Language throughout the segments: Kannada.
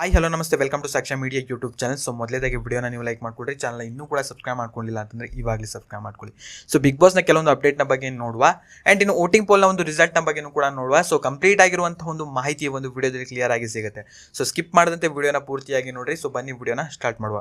ಹಾಯ್ ಹಲೋ ನಮಸ್ತೆ. Welcome to Saksha media YouTube channel so ಮೊದಲೇದಾಗಿ ವಿಡಿಯೋನ ನೀವು ಲೈಕ್ ಮಾಡಿಕೊಡ್ರಿ. ಚಾನಲ್ ಇನ್ನೂ ಕೂಡ ಸಬ್ಸ್ಕ್ರೈಬ್ ಮಾಡ್ಕೊಂಡಿಲ್ಲ ಅಂತಂದ್ರೆ ಇವಾಗಲೇ ಸಬ್ಸ್ಕ್ರೈಬ್ ಮಾಡ್ಕೊಳ್ಳಿ. ಸೊ ಬಿಗ್ ಬಾಸ್ನ ಕೆಲವೊಂದು ಅಪ್ಡೇಟ್ನ ಬಗ್ಗೆ ನೋಡುವ. ಆ್ಯಂಡ್ ಇನ್ನು ವೋಟಿಂಗ್ ಪೋಲ್ನ ಒಂದು ರಿಸಲ್ಟ್ನ ಬಗ್ಗೆನೂ ಕೂಡ ನೋಡುವ. ಸೊ ಕಂಪ್ಲೀಟ್ ಆಗಿರುವಂಥ ಒಂದು ಮಾಹಿತಿ ಒಂದು ವಿಡಿಯೋದಲ್ಲಿ ಕ್ಲಿಯರ್ ಆಗಿ ಸಿಗುತ್ತೆ. ಸೊ ಸ್ಕಿಪ್ ಮಾಡದಂತೆ ವಿಡಿಯೋನ ಪೂರ್ತಿಯಾಗಿ ನೋಡಿರಿ. ಸೊ ಬನ್ನಿ ವಿಡಿಯೋನ ಸ್ಟಾರ್ಟ್ ಮಾಡುವ.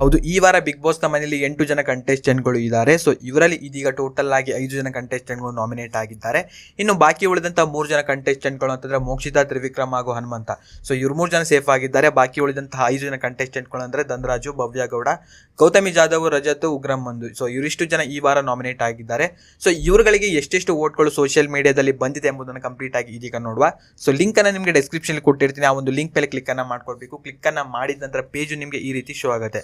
ಹೌದು, ಈ ವಾರ ಬಿಗ್ ಬಾಸ್ನ ಮನೆಯಲ್ಲಿ ಎಂಟು ಜನ ಕಂಟೆಸ್ಟೆಂಟ್ಗಳು ಇದ್ದಾರೆ. ಸೊ ಇವರಲ್ಲಿ ಇದೀಗ ಟೋಟಲ್ ಆಗಿ ಐದು ಜನ ಕಂಟೆಸ್ಟೆಂಟ್ಗಳು ನಾಮಿನೇಟ್ ಆಗಿದ್ದಾರೆ. ಇನ್ನು ಬಾಕಿ ಉಳಿದಂಥ ಮೂರು ಜನ ಕಂಟೆಸ್ಟೆಂಟ್ಗಳು ಅಂತಂದ್ರೆ ಮೋಕ್ಷಿತಾ, ತ್ರಿವಿಕ್ರಮ್ ಹಾಗೂ ಹನುಮಂತ. ಸೊ ಇವ್ರು ಮೂರು ಜನ ಸೇಫ್ ಆಗಿದ್ದಾರೆ. ಬಾಕಿ ಉಳಿದಂತ ಐದು ಜನ ಕಂಟೆಸ್ಟೆಂಟ್ಗಳು ಅಂದ್ರೆ ಧನರಾಜು, ಭವ್ಯ ಗೌಡ, ಗೌತಮಿ ಜಾಧವ್, ರಜತ್, ಉಗ್ರಂ ಮಂದು. ಸೊ ಇವರಿಷ್ಟು ಜನ ಈ ವಾರ ನಾಮಿನೇಟ್ ಆಗಿದ್ದಾರೆ. ಸೊ ಇವರುಗಳಿಗೆ ಎಷ್ಟೆಷ್ಟು ವೋಟ್ಗಳು ಸೋಷಿಯಲ್ ಮೀಡಿಯಾದಲ್ಲಿ ಬಂದಿದೆ ಎಂಬುದನ್ನು ಕಂಪ್ಲೀಟ್ ಆಗಿ ಇದೀಗ ನೋಡುವ. ಸೊ ಲಿಂಕ್ ಅನ್ನು ನಿಮಗೆ ಡಿಸ್ಕ್ರಿಪ್ಷನ್ ಕೊಟ್ಟಿರ್ತೀನಿ. ಆ ಒಂದು ಲಿಂಕ್ ಮೇಲೆ ಕ್ಲಿಕ್ ಅನ್ನ ಮಾಡ್ಕೊಳ್ಬೇಕು ಕ್ಲಿಕ್ ಅನ್ನ ಮಾಡಿದ ನಂತರ ಪೇಜ್ ನಿಮಗೆ ಈ ರೀತಿ ಶೋ ಆಗುತ್ತೆ.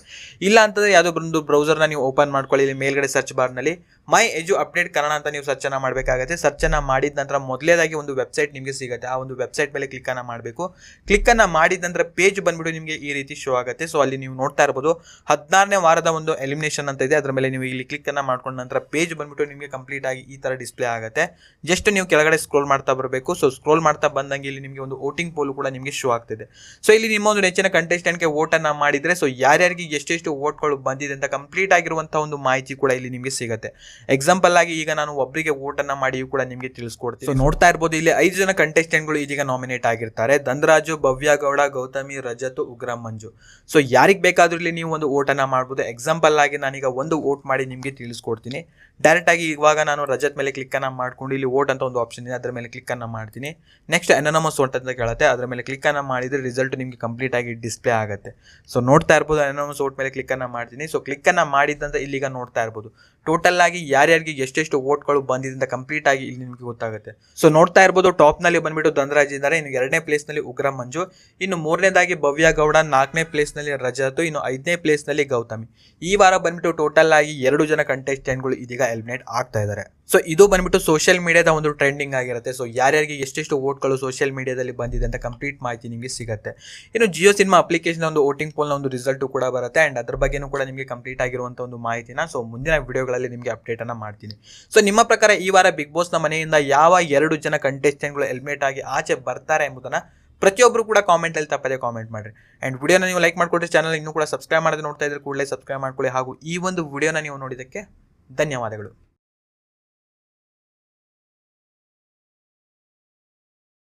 ಇಲ್ಲ ಅಂತಂದ್ರೆ ಯಾವುದೋ ಒಂದು ಬ್ರೌಸರ್ನ ನೀವು ಓಪನ್ ಮಾಡ್ಕೊಳ್ಳಿ, ಇಲ್ಲಿ ಮೇಲ್ಗಡೆ ಸರ್ಚ್ ಬಾರ್ನಲ್ಲಿ ಮೈ ಎಜು ಅಪ್ಡೇಟ್ ಕನ್ನಡ ಅಂತ ನೀವು ಸರ್ಚನ್ನು ಮಾಡಬೇಕಾಗುತ್ತೆ. ಸರ್ಚ್ ಅನ್ನ ಮಾಡಿದ ನಂತರ ಮೊದಲೇದಾಗಿ ಒಂದು ವೆಬ್ಸೈಟ್ ನಿಮಗೆ ಸಿಗುತ್ತೆ. ಆ ಒಂದು ವೆಬ್ಸೈಟ್ ಮೇಲೆ ಕ್ಲಿಕ್ ಅನ್ನ ಮಾಡಬೇಕು. ಕ್ಲಿಕ್ ಅನ್ನ ಮಾಡಿದ ನಂತರ ಪೇಜ್ ಬಂದ್ಬಿಟ್ಟು ನಿಮಗೆ ಈ ರೀತಿ ಶೋ ಆಗುತ್ತೆ. ಸೊ ಅಲ್ಲಿ ನೀವು ನೋಡ್ತಾ ಇರ್ಬೋದು, ಹದಿನಾರನೇ ವಾರದ ಒಂದು ಎಲಿಮಿನೇಷನ್ ಅಂತ ಇದೆ. ಅದರ ಮೇಲೆ ನೀವು ಇಲ್ಲಿ ಕ್ಲಿಕ್ ಅನ್ನ ಮಾಡ್ಕೊಂಡ ನಂತರ ಪೇಜ್ ಬಂದ್ಬಿಟ್ಟು ನಿಮಗೆ ಕಂಪ್ಲೀಟ್ ಆಗಿ ಈ ತರ ಡಿಸ್ಪ್ಲೇ ಆಗುತ್ತೆ. ಜಸ್ಟ್ ನೀವು ಕೆಳಗಡೆ ಸ್ಕ್ರೋಲ್ ಮಾಡ್ತಾ ಬರಬೇಕು. ಸೊ ಸ್ಕ್ರೋಲ್ ಮಾಡ್ತಾ ಬಂದಂಗೆ ಇಲ್ಲಿ ನಿಮಗೆ ಒಂದು ವೋಟಿಂಗ್ ಪೋಲ್ ಕೂಡ ನಿಮಗೆ ಶೋ ಆಗ್ತಿದೆ. ಸೊ ಇಲ್ಲಿ ನಿಮ್ಮ ಒಂದು ನೆಚ್ಚಿನ ಕಂಟೆಸ್ಟೆಂಟ್ಗೆ ವೋಟನ್ನು ಮಾಡಿದರೆ ಸೊ ಯಾರ್ಯಾರಿಗೆ ಎಷ್ಟೆಷ್ಟು ವೋಟ್ಗಳು ಬಂದಿದೆ ಅಂತ ಕಂಪ್ಲೀಟ್ ಆಗಿರುವಂಥ ಒಂದು ಮಾಹಿತಿ ಕೂಡ ಇಲ್ಲಿ ನಿಮಗೆ ಸಿಗುತ್ತೆ. ಎಕ್ಸಾಂಪಲ್ ಆಗಿ ಈಗ ನಾನು ಒಬ್ಬರಿಗೆ ಓಟನ್ನು ಮಾಡಿಯೂ ಕೂಡ ನಿಮಗೆ ತಿಳಿಸ್ಕೊಡ್ತೀನಿ. ನೋಡ್ತಾ ಇರ್ಬೋದು ಇಲ್ಲಿ ಐದು ಜನ ಕಂಟೆಸ್ಟೆಂಟ್ಗಳು ಇದೀಗ ನಾಮಿನೇಟ್ ಆಗಿರ್ತಾರೆ. ಧನ್ರಾಜು, ಭವ್ಯ ಗೌಡ, ಗೌತಮಿ, ರಜತ್, ಉಗ್ರ, ಮಂಜು. ಸೊ ಯಾರಿಗೆ ಬೇಕಾದ್ರೂ ಇಲ್ಲಿ ನೀವು ಒಂದು ಓಟನ್ನು ಮಾಡ್ಬೋದು. ಎಕ್ಸಾಂಪಲ್ ಆಗಿ ನಾನೀಗ ಒಂದು ವೋಟ್ ಮಾಡಿ ನಿಮಗೆ ತಿಳಿಸ್ಕೊಡ್ತೀನಿ. ಡೈರೆಕ್ಟ್ ಆಗಿ ಇವಾಗ ನಾನು ರಜತ್ ಮೇಲೆ ಕ್ಲಿಕ್ಕನ್ನು ಮಾಡ್ಕೊಂಡು ಇಲ್ಲಿ ವೋಟ್ ಅಂತ ಒಂದು ಆಪ್ಷನ್ ಇದೆ. ಅದರ ಮೇಲೆ ಕ್ಲಿಕ್ಕನ್ನು ಮಾಡ್ತೀನಿ. ನೆಕ್ಸ್ಟ್ ಅನಾನಮಸ್ ಓಟ್ ಅಂತ ಕೇಳುತ್ತೆ. ಅದರ ಮೇಲೆ ಕ್ಲಿಕ್ಕನ್ನು ಮಾಡಿದರೆ ರಿಸಲ್ಟ್ ನಿಮಗೆ ಕಂಪ್ಲೀಟ್ ಆಗಿ ಡಿಸ್ಪ್ಲೇ ಆಗುತ್ತೆ. ಸೊ ನೋಡ್ತಾ ಇರ್ಬೋದು ಅನಾನಮಸ್ ವೋಟ್ ಮೇಲೆ ಕ್ಲಿಕ್ಕನ್ನು ಮಾಡ್ತೀನಿ ಸೊ ಕ್ಲಿಕ್ಕನ್ನು ಮಾಡಿದ್ದಂತ ಇಲ್ಲಿಗ ನೋಡ್ತಾ ಇರ್ಬೋದು. ಟೋಟಲ್ ಆಗಿ ಯಾರ್ಯಾರಿಗೆ ಎಷ್ಟೆಷ್ಟು ವೋಟ್ಗಳು ಬಂದಿದೆ ಅಂತ ಕಂಪ್ಲೀಟ್ ಆಗಿ ಇಲ್ಲಿ ನಿಮಗೆ ಗೊತ್ತಾಗುತ್ತೆ. ಸೊ ನೋಡ್ತಾ ಇರ್ಬೋದು ಟಾಪ್ನಲ್ಲಿ ಬಂದ್ಬಿಟ್ಟು ಧನರಾಜ್ ಇದ್ದಾರೆ. ಇನ್ನು ಎರಡನೇ ಪ್ಲೇಸ್ನಲ್ಲಿ ಉಗ್ರ ಮಂಜು. ಇನ್ನು ಮೂರನೇದಾಗಿ ಭವ್ಯ ಗೌಡ, ನಾಲ್ಕನೇ ಪ್ಲೇಸ್ನಲ್ಲಿ ರಜತ್, ಇನ್ನು ಐದನೇ ಪ್ಲೇಸ್ನಲ್ಲಿ ಗೌತಮಿ. ಈ ವಾರ ಬಂದ್ಬಿಟ್ಟು ಟೋಟಲ್ ಆಗಿ ಎರಡು ಜನ ಕಂಟೆಸ್ಟೆಂಟ್ಗಳು ಇದೀಗ ಎಲಿಮಿನೇಟ್ ಆಗ್ತಾ ಇದ್ದಾರೆ. ಸೊ ಇದು ಬಂದ್ಬಿಟ್ಟು ಸೋಷಿಯಲ್ ಮೀಡಿಯಾದ ಒಂದು ಟ್ರೆಂಡಿಂಗ್ ಆಗಿರುತ್ತೆ. ಸೊ ಯಾರ್ಯಾರಿಗೆ ಎಷ್ಟೆಷ್ಟು ವೋಟ್ಗಳು ಸೋಷಿಯಲ್ ಮೀಡಿಯಾದಲ್ಲಿ ಬಂದಿದೆ ಅಂತ ಕಂಪ್ಲೀಟ್ ಮಾಹಿತಿ ನಿಮಗೆ ಸಿಗುತ್ತೆ. ಇನ್ನು ಜಿಯೋ ಸಿನಿಮಾ ಅಪ್ಲಿಕೇಶನ್ ಒಂದು ವೋಟಿಂಗ್ ಪೋಲ್ನ ಒಂದು ರಿಸಲ್ಟು ಕೂಡ ಬರುತ್ತೆ. ಆ್ಯಂಡ್ ಅದ್ರ ಬಗ್ಗೆನೂ ಕೂಡ ನಿಮಗೆ ಕಂಪ್ಲೀಟ್ ಆಗಿರುವಂಥ ಒಂದು ಮಾಹಿತಿನ ಸೊ ಮುಂದಿನ ವಿಡಿಯೋಗಳಲ್ಲಿ ನಿಮಗೆ ಅಪ್ಡೇಟ್ ಅನ್ನ ಮಾಡ್ತೀನಿ. ಸೊ ನಿಮ್ಮ ಪ್ರಕಾರ ಈ ವಾರ ಬಿಗ್ ಬಾಸ್ನ ಮನೆಯಿಂದ ಯಾವ ಎರಡು ಜನ ಕಂಟೆಸ್ಟೆಂಟ್ಗಳು ಎಲ್ಮೇಟ್ ಆಗಿ ಆಚೆ ಬರ್ತಾರೆ ಎಂಬುದನ್ನು ಪ್ರತಿಯೊಬ್ಬರು ಕೂಡ ಕಾಮೆಂಟಲ್ಲಿ ತಪ್ಪದೆ ಕಾಮೆಂಟ್ ಮಾಡಿರಿ. ಆ್ಯಂಡ್ ವಿಡಿಯೋನ ನೀವು ಲೈಕ್ ಮಾಡಿಕೊಟ್ಟರೆ ಚಾನಲ್ ಇನ್ನೂ ಕೂಡ ಸಬ್ಸ್ಕ್ರೈಬ್ ಮಾಡದೆ ನೋಡ್ತಾ ಇದ್ರೆ ಕೂಡಲೇ ಸಬ್ಸ್ಕ್ರೈಬ್ ಮಾಡ್ಕೊಳ್ಳಿ. ಹಾಗೂ ಈ ಒಂದು ವಿಡಿಯೋನ ನೀವು ನೋಡಿದ್ದಕ್ಕೆ ಧನ್ಯವಾದಗಳು.